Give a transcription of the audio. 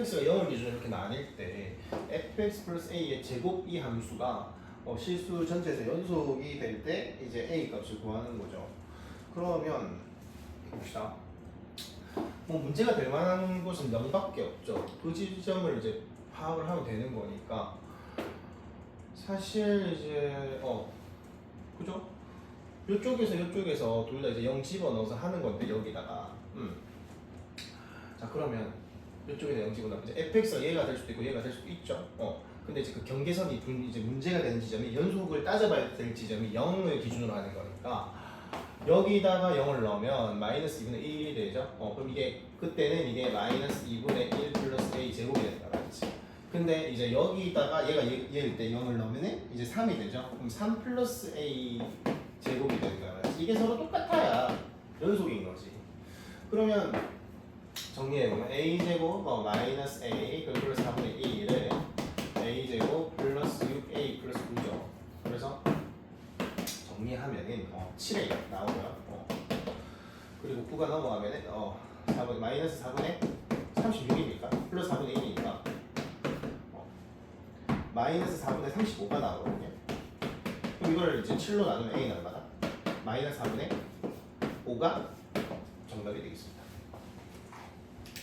fx가 0을 기준으로 이렇게 나뉠 때 fx 플러스 a의 제곱 이 함수가 어, 실수 전체에서 연속이 될 때 이제 a 값을 구하는 거죠. 그러면 봅시다. 뭐 문제가 될 만한 곳은 0밖에 없죠. 그 지점을 이제 파악을 하면 되는 거니까 사실 이제 어 그죠? 이쪽에서 이쪽에서 둘 다 이제 0 집어넣어서 하는 건데 여기다가 음. 자 그러면 이쪽에다 0 집어넣으면 이제 fx가 얘가 될 수도 있고 얘가 될 수도 있죠. 어. 근데 이제 그 경계선이 분- 이제 문제가 되는 지점이 연속을 따져봐야 될 지점이 0을 기준으로 하는 거니까 여기다가 0을 넣으면 마이너스 2분의 1이 되죠. 어, 그럼 이게 그때는 이게 마이너스 2분의 1 플러스 a 제곱이 된다, 맞지? 근데 이제 여기다가 얘가 얘, 얘일 때 0을 넣으면 이제 3이 되죠. 그럼 3 플러스 a 제곱이 거야, 맞지? 이게 서로 똑같아야 연속인 거지. 그러면 정리해 보면 a 제곱 뭐 마이너스 a 그리고 플러스 4분의 1을 a 제곱 플러스 6a 플러스 9죠. 그래서 정리하면은 어, 7a 나오고요. 어. 그리고 9가 넘어가면은 어, 4분 마이너스 4분의 36이니까 플러스 4분의 1이니까 어, 마이너스 4분의 35가 나오거든요. 그럼 이걸 이제 7로 나누면 a 날마다 마이너스 4분의 5가 정답이 되겠습니다.